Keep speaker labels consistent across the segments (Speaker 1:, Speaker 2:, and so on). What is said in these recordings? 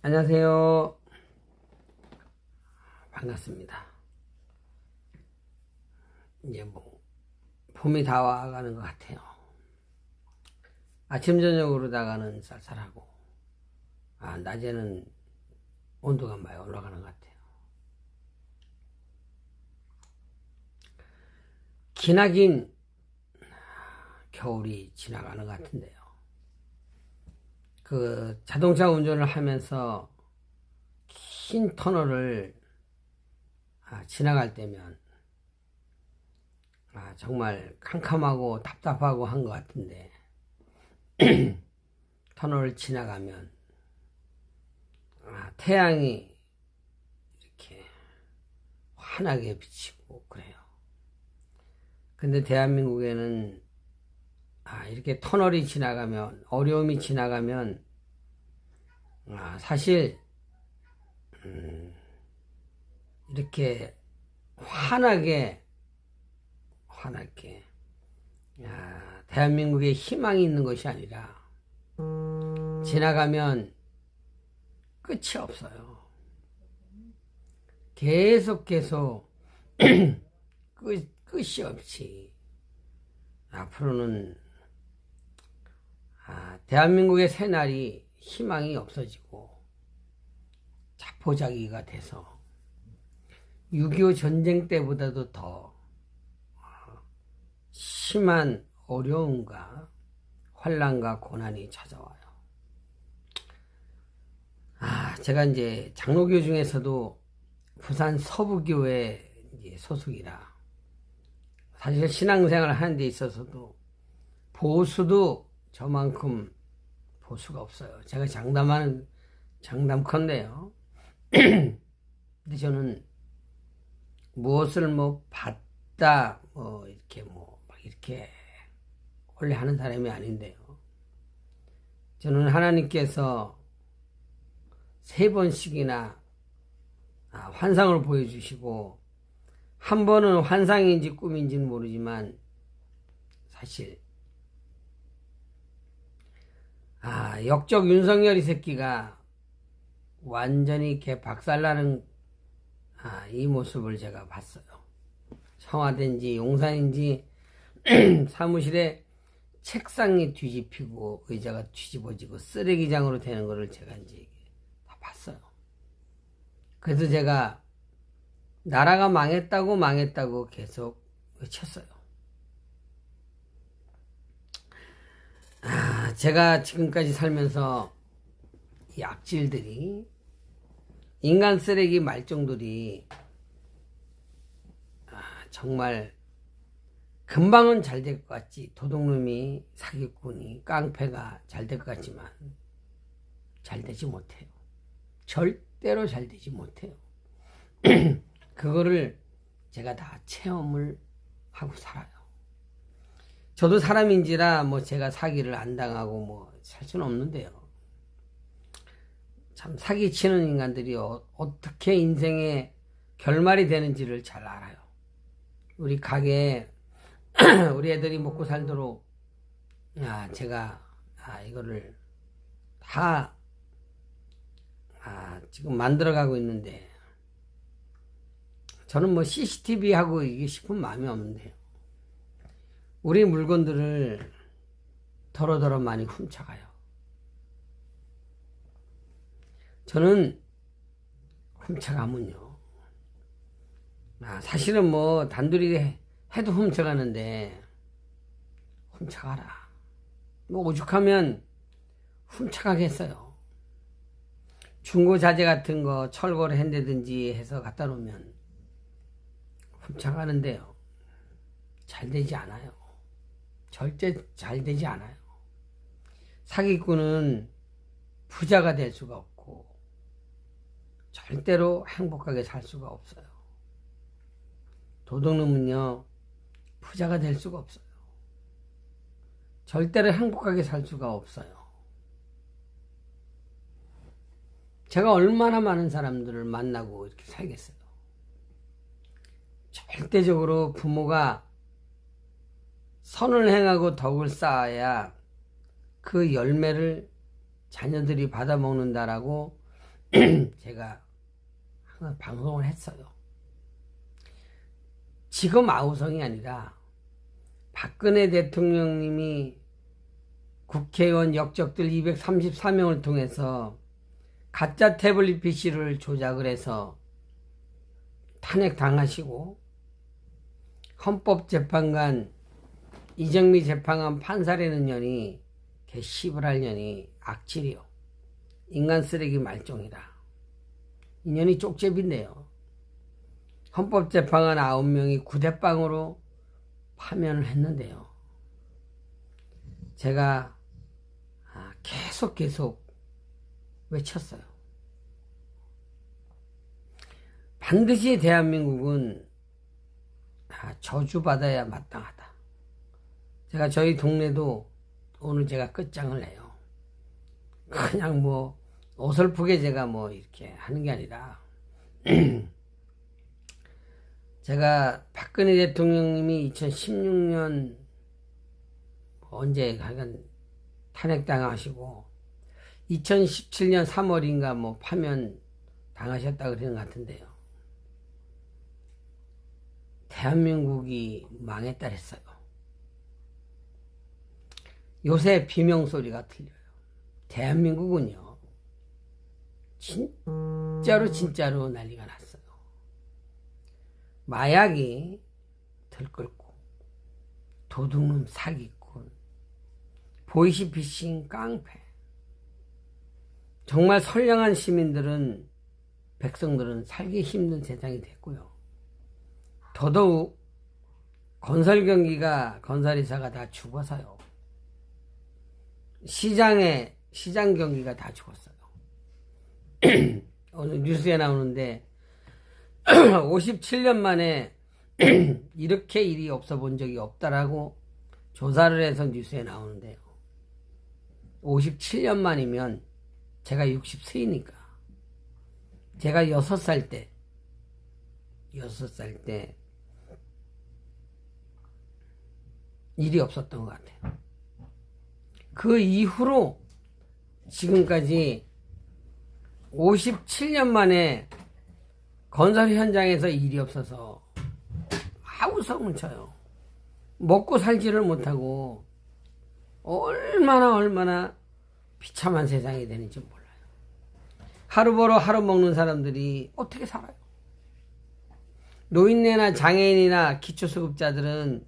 Speaker 1: 안녕하세요. 반갑습니다. 이제 뭐, 봄이 다 와가는 것 같아요. 아침, 저녁으로다가는 쌀쌀하고, 아, 낮에는 온도가 많이 올라가는 것 같아요. 기나긴 겨울이 지나가는 것 같은데요. 그 자동차 운전을 하면서 긴 터널을 아, 지나갈 때면 아, 정말 캄캄하고 답답하고 한 것 같은데 터널을 지나가면 아, 태양이 이렇게 환하게 비치고 그래요. 근데 대한민국에는 아, 이렇게 터널이 지나가면, 어려움이 지나가면, 아, 사실, 음, 이렇게 환하게, 환하게, 아, 대한민국에 희망이 있는 것이 아니라, 지나가면 끝이 없어요. 계속 계속 끝, 끝이 없이 앞으로는 아, 대한민국의 새날이 희망이 없어지고 자포자기가 돼서 6.25 전쟁 때보다도 더 아, 심한 어려움과 환란과 고난이 찾아와요. 아, 제가 이제 장로교 중에서도 부산 서부교회 소속이라 사실 신앙생활을 하는 데 있어서도 보수도 저만큼 보수가 없어요. 제가 장담하는 장담컨대요. 근데 저는 무엇을 뭐 받다 뭐 이렇게 뭐 막 이렇게 원래 하는 사람이 아닌데요. 저는 하나님께서 세 번씩이나 아, 환상을 보여주시고 한 번은 환상인지 꿈인지는 모르지만 사실 아 역적 윤석열 이 새끼가 완전히 개 박살나는 아, 이 모습을 제가 봤어요. 청와대인지 용산인지 사무실에 책상이 뒤집히고 의자가 뒤집어지고 쓰레기장으로 되는 것을 제가 이제 다 봤어요. 그래서 제가 나라가 망했다고 망했다고 계속 외쳤어요. 아, 제가 지금까지 살면서 이 악질들이 인간 쓰레기 말종들이 아, 정말 금방은 잘 될 것 같지 도둑놈이 사기꾼이 깡패가 잘 될 것 같지만 잘 되지 못해요. 절대로 잘 되지 못해요. 그거를 제가 다 체험을 하고 살아요. 저도 사람인지라 뭐 제가 사기를 안 당하고 뭐 살 수는 없는데요. 참 사기 치는 인간들이 어, 떻게 인생의 결말이 되는지를 잘 알아요. 우리 가게에 우리 애들이 먹고 살도록 아 제가 아 이거를 다 아, 지금 만들어가고 있는데 저는 뭐 CCTV 하고 이게 싶은 마음이 없는데요. 우리 물건들을 더러더러 많이 훔쳐가요. 저는 훔쳐가면요. 아, 사실은 뭐 단둘이 해도 훔쳐가는데 훔쳐가라. 뭐 오죽하면 훔쳐가겠어요. 중고 자재 같은 거 철거를 한다든지 해서 갖다 놓으면 훔쳐가는데요. 잘 되지 않아요. 절대 잘 되지 않아요. 사기꾼은 부자가 될 수가 없고 절대로 행복하게 살 수가 없어요. 도둑놈은요 부자가 될 수가 없어요. 절대로 행복하게 살 수가 없어요. 제가 얼마나 많은 사람들을 만나고 이렇게 살겠어요. 절대적으로 부모가 선을 행하고 덕을 쌓아야 그 열매를 자녀들이 받아먹는다라고 제가 항상 방송을 했어요. 지금 아우성이 아니라 박근혜 대통령님이 국회의원 역적들 234명을 통해서 가짜 태블릿 PC를 조작을 해서 탄핵 당하시고 헌법재판관 이정미 재판관 판사라는 년이 할 년이 악질이요. 인간 쓰레기 말종이라. 인연이 쪽제비인데요. 헌법재판관 9명이 구대빵으로 파면을 했는데요. 제가 아, 계속 계속 외쳤어요. 반드시 대한민국은 아, 저주받아야 마땅하다. 제가 저희 동네도 오늘 제가 끝장을 내요. 그냥 뭐 어설프게 제가 뭐 이렇게 하는 게 아니라 제가 박근혜 대통령님이 2016년 언제 하여간 탄핵당하시고 2017년 3월인가 뭐 파면 당하셨다 그러는 것 같은데요. 대한민국이 망했다 했어요. 요새 비명 소리가 들려요. 대한민국은요. 진짜로 진짜로 난리가 났어요. 마약이 들끓고 도둑놈 사기꾼 보이시피싱 깡패 정말 선량한 시민들은 백성들은 살기 힘든 세상이 됐고요. 더더욱 건설 경기가 건설회사가 다 죽어서요. 시장에 시장 경기가 다 죽었어요. 오늘 뉴스에 나오는데 57년 만에 이렇게 일이 없어 본 적이 없다라고 조사를 해서 뉴스에 나오는데요. 57년 만이면 제가 60세이니까 제가 6살 때 6살 때 일이 없었던 것 같아요. 그 이후로 지금까지 57년 만에 건설 현장에서 일이 없어서 아우 성을 쳐요. 먹고 살지를 못하고 얼마나 얼마나 비참한 세상이 되는지 몰라요. 하루 벌어 하루 먹는 사람들이 어떻게 살아요? 노인네나 장애인이나 기초수급자들은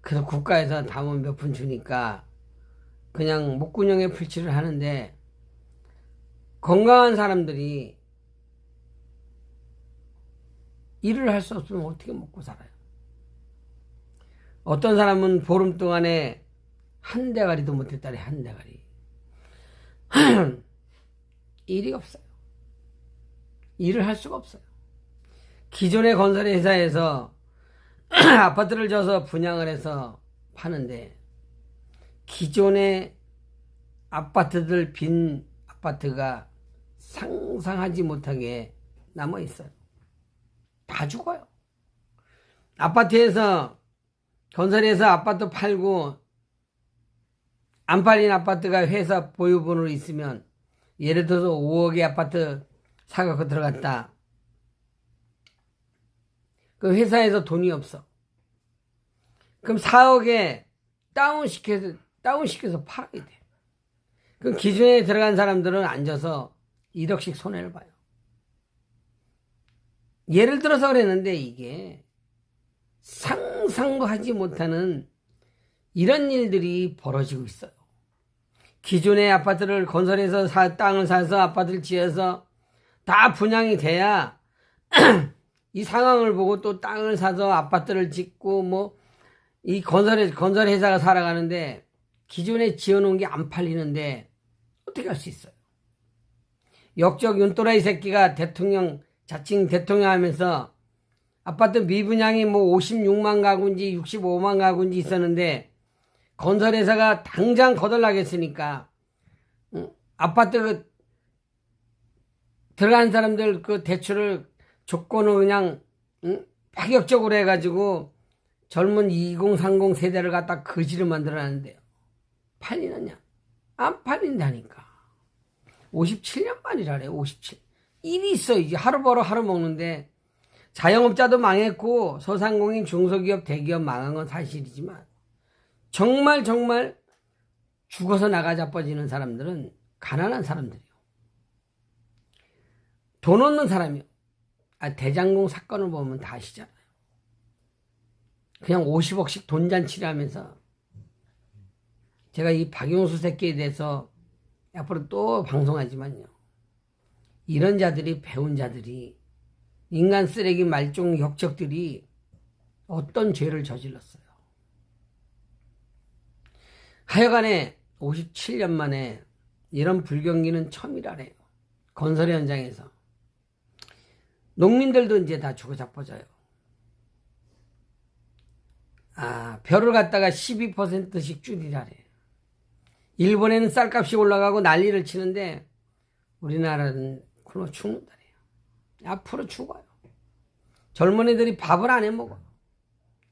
Speaker 1: 그래서 국가에서 담원 몇 푼 주니까 그냥 목구녕에 풀칠을 하는데 건강한 사람들이 일을 할 수 없으면 어떻게 먹고 살아요? 어떤 사람은 보름 동안에 한 대가리도 못했다래 한 대가리 일이 없어요. 일을 할 수가 없어요. 기존의 건설 회사에서 아파트를 져서 분양을 해서 파는데 기존의 아파트들 빈 아파트가 상상하지 못하게 남아 있어요. 다 죽어요. 아파트에서 건설해서 아파트 팔고 안 팔린 아파트가 회사 보유번호로 있으면 예를 들어서 5억의 아파트 사갖고 들어갔다. 그 회사에서 돈이 없어. 그럼 4억에 다운시켜서, 다운시켜서 팔아야 돼. 그럼 기존에 들어간 사람들은 앉아서 1억씩 손해를 봐요. 예를 들어서 그랬는데 이게 상상도 하지 못하는 이런 일들이 벌어지고 있어요. 기존의 아파트를 건설해서 사, 땅을 사서 아파트를 지어서 다 분양이 돼야 이 상황을 보고 또 땅을 사서 아파트를 짓고 뭐 이 건설 건설 회사가 살아가는데 기존에 지어놓은 게 안 팔리는데 어떻게 할 수 있어요? 역적 윤또라이 새끼가 대통령 자칭 대통령 하면서 아파트 미분양이 뭐 56만 가구인지 65만 가구인지 있었는데 건설회사가 당장 거덜나겠으니까 응? 아파트 그 들어간 사람들 그 대출을 조건을 그냥 응? 파격적으로 해가지고 젊은 2030 세대를 갖다 거지를 만들어놨는데요. 팔리느냐? 안 팔린다니까. 57년 만이라래, 57. 일이 있어 이제 하루 벌어 하루 먹는데 자영업자도 망했고 소상공인 중소기업 대기업 망한 건 사실이지만 정말 정말 죽어서 나가자 뻗지는 사람들은 가난한 사람들이요. 돈 없는 사람이요. 아, 대장공 사건을 보면 다 아시잖아요. 그냥 50억씩 돈잔치를 하면서 제가 이 박용수 새끼에 대해서 앞으로 또 방송하지만요. 이런 자들이 배운 자들이 인간 쓰레기 말종 혁적들이 어떤 죄를 저질렀어요. 하여간에 57년 만에 이런 불경기는 처음이라래요. 건설 현장에서. 농민들도 이제 다 죽어 자빠져요. 아, 벼를 갖다가 12%씩 줄이라래. 일본에는 쌀값이 올라가고 난리를 치는데 우리나라는 굶어 죽는다래요. 앞으로 죽어요. 젊은이들이 밥을 안 해 먹어.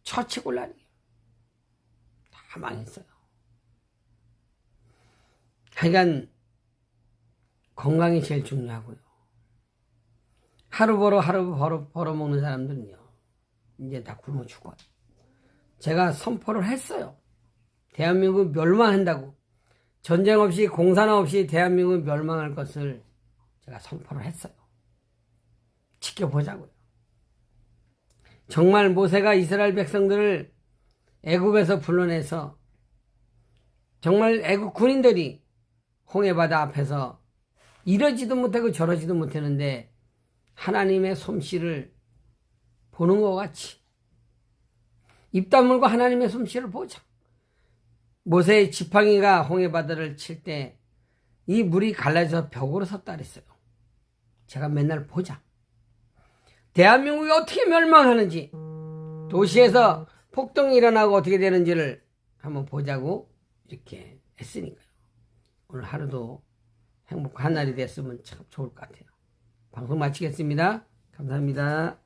Speaker 1: 처치 곤란이에요. 다 망했어요. 하여간 건강이 제일 중요하고요. 하루 벌어 하루 벌어 벌어 먹는 사람들은요. 이제 다 굶어 죽어요. 제가 선포를 했어요. 대한민국 멸망한다고. 전쟁 없이 공산화 없이 대한민국 멸망할 것을 제가 선포를 했어요. 지켜보자고요. 정말 모세가 이스라엘 백성들을 애굽에서 불러내서 정말 애굽 군인들이 홍해바다 앞에서 이러지도 못하고 저러지도 못하는데 하나님의 솜씨를 보는 것 같이 입 다물고 하나님의 솜씨를 보자. 모세의 지팡이가 홍해 바다를 칠 때 이 물이 갈라져서 벽으로 섰다 그랬어요. 제가 맨날 보자. 대한민국이 어떻게 멸망하는지 도시에서 폭동이 일어나고 어떻게 되는지를 한번 보자고 이렇게 했으니까요. 오늘 하루도 행복한 날이 됐으면 참 좋을 것 같아요. 방송 마치겠습니다.
Speaker 2: 감사합니다.